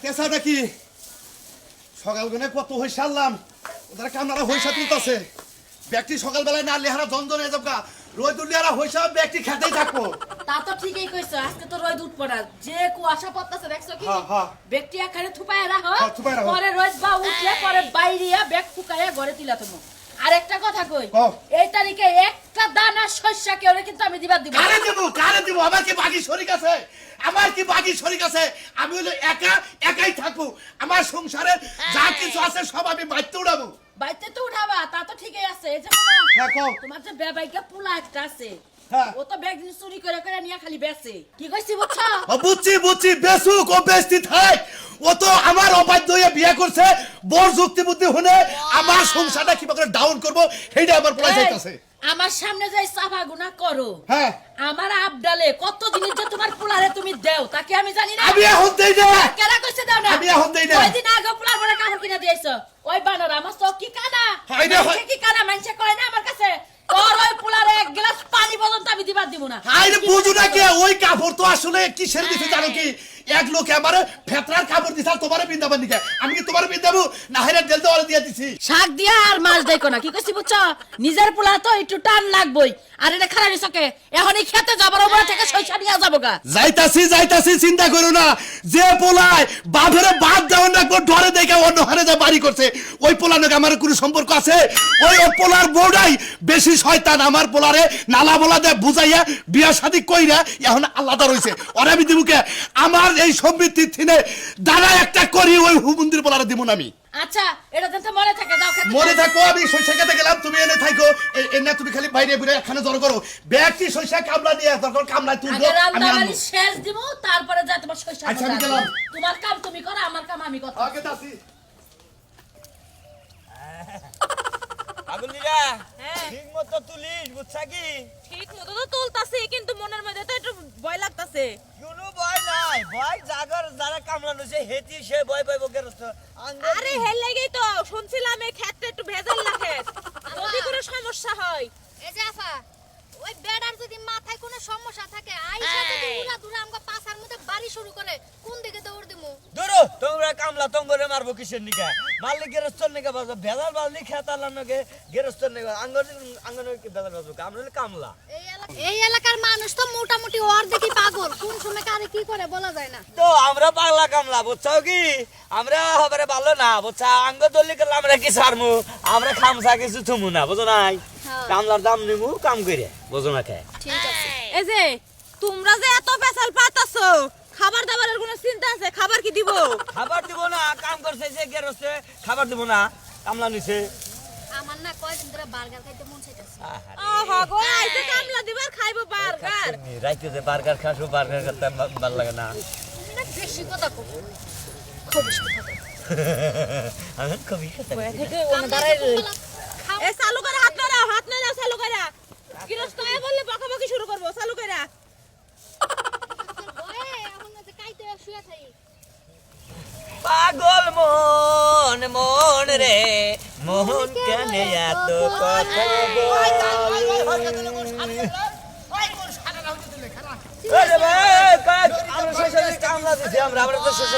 পাইতেছা নাকি সকালবেলা কত হই সারলাম। ওদের কামনারা হইসা তুলতেছে। ব্যক্তি সকালবেলায় না লেহারা দ্বন্দ্ব নিয়ে যাব রোজ দুলিয়ারা হইসা ব্যক্তি খেতেই থাকব। তা তো ঠিকই কইছো আজকে তো রোদ উঠ পড়া। যে কুয়াশা পড়তাছে দেখছ কি? হ্যাঁ, হ্যাঁ। ব্যক্তি এখানে থুপায় রাখো হ্যাঁ, রাখো। পরে রোজ বা উঠলে পরে বাইরিয়া ব্যাগ ফুকাইয়া ঘরে তুলা তুমি। আর একটা কথা কই? এই তারিখে একটা দানা শস্য কেউ কিন্তু আমি দিবার দিব। কারে দেবো? কারে দেবো? আমার কি বাকি শরিক আছে? আমার কি বাকি শরিক আছে? আমি হলো একা একাই থাকব। আমার সংসারে যা কিছু আছে সব আমি বাড়তে উড়াবো বাইতে তো উঠাবা তা তো ঠিকই আছে। এই যে হ্যাঁ। তোমার যে বেবাইকে পোলা একটা আছে হ্যাঁ। ও তো ব্যাগ চুরি করে করে নিয়ে খালি বেচে। কি কইছি বুঝছ? ও বুঝছি বুঝছি বেসুক ও বেস্তি থাক। ও তো আমার অবাধ্য হয়ে বিয়ে করছে। বড় যুক্তি বুদ্ধি হলে আমার সংসারটা কীভাবে ডাউন করব সেইটা আমার পড়া যাইতেছে। আমার সামনে যাই সাফা গুনা করো। হ্যাঁ। আমার আবডালে কত জিনিস যে তোমার পোলারে তুমি দেও তাকে আমি জানি না। আমি এখন দেই না। কেরা কইছে দাও না? আমি এখন দেই না। ওই দিন আগে পোলার বড় কাপড় কিনে দিয়েছ? ওই বানর আমার চোখ কি কানা? হয় না, হয়। কি কানা? মানুষে কয় না আমার কাছে তোর ওই পোলারে এক গ্লাস পানি পর্যন্ত আমি দিবার দিব না। আরে বুঝু না কে? ওই কাপড় তো আসলে কিসের দিছে জানো কি? এক লোক আমারে ফেতরার কাপড় দিছে আর তোমারে বিন্দাবার নিকে। আমি কি তোমারে বিন্দাবো না হেরে দেল তো দিয়ে দিছি। শাক দিয়া আর মাছ দেখো না। কি কইছি বুঝছ? নিজের পোলা তো একটু টান লাগবই। আর এটা খারাপ চকে এখন এই খেতে যাবার উপরে থেকে সইসা নিয়ে যাব গা। যাইতাছি যাইতাছি চিন্তা করো না। যে পোলায় বাপেরে বাদ দেওয়ার রাখব ডরে দেখে অন্য হারে যা বাড়ি করছে ওই পোলার নাকি আমার কোনো সম্পর্ক আছে? ওই ও পোলার বউটাই বেশি শয়তান আমার পোলারে নালা বলা দেয় বুঝাইয়া বিয়া শাদি কইরা এখন আলাদা রইছে। ওরা আমি দিবুকে আমার এই সমৃদ্ধির থিনে দাঁড়া একটা করি ওই হুমন্দির পোলারে দিব না আমি। আচ্ছা এটা যেন মনে থাকে যাও খেতে মনে থাকো আমি সৈশা খেতে গেলাম তুমি এনে থাকো এনে তুমি খালি বাইরে বেরে এখানে জড়ো করো। ব্যাগটি সৈশা কামলা নিয়ে দরকার কামলায় তুলবো। আগে আমি রান্না বাড়ি শেষ দিব তারপরে যা তোমার শস্য আচ্ছা, আমি গেলাম। তোমার কাম তুমি করো আমার কাম আমি করো আগে দাসি আগুলিরা হ্যাঁ। ঠিক মতো তুলিস বুঝছা কি? ঠিক মতো তো তুলতাছি কিন্তু মনের মধ্যে তো একটু ভয় লাগতাছে। ভয় জাগর যারা কামড়ানো সে হেতি সে ভয় পাইব কেরস্ত আরে হেল লাগেই তো শুনছিলাম এই ক্ষেত্রে একটু ভেজাল লাগে। যদি কোনো সমস্যা হয় ওই বেড়ার যদি মাথায় কোনো সমস্যা থাকে আইসা যদি উড়া দুরা আমগো পাছার মধ্যে বাড়ি শুরু করে কোন দিকে দৌড় দিমু? দূরো তোমরা কামলা তোমরে মারবো কিসের নিকা? মারলে গেরস্তর নিকা বাজো ভেজাল বাজলি খেতালার নগে গেরস্তর নিকা আঙ্গর আঙ্গর কি ভেজাল বাজো আমরা কামলা। এই এলাকার মানুষ তো মোটামুটি ওর দেখি পাগল। কোন সময় কারে কি করে বলা যায় না। তো আমরা পাগলা কামলা বুঝছাও কি? আমরা হবারে ভালো না বুঝছা? আঙ্গ দলি করলে আমরা কি ছাড়মু? আমরা খামসা কিছু থুমু না বুঝো নাই। কামলার দাম নিমু কাম করে বুঝো না খায় ঠিক আছে। এই যে তোমরা যে এত পেছাল পাতাছো খাবার দাবারের কোনো চিন্তা আছে? খাবার কি দিব? খাবার দিব না কাম করছে যে গেরস্তে খাবার দিব না কামলা নিছে। আমার না কয়দিন ধরে বার্গার খাইতে মন চাইতেছে। আহা গো আইতে কামলা দিবার খাইবো বার্গার। রাইতে যে বার্গার খাসো বার্গার করতে ভালো লাগে না। বেশি কথা কো খুব কথা। আমি খেতে এ চালু করে নাড়াও গৃহস্থ এ বললে বকাবকি শুরু করব চালু থাকি পাগল মন মন রে মোহন কেন এত কথা আমরা আমরা তো শেষ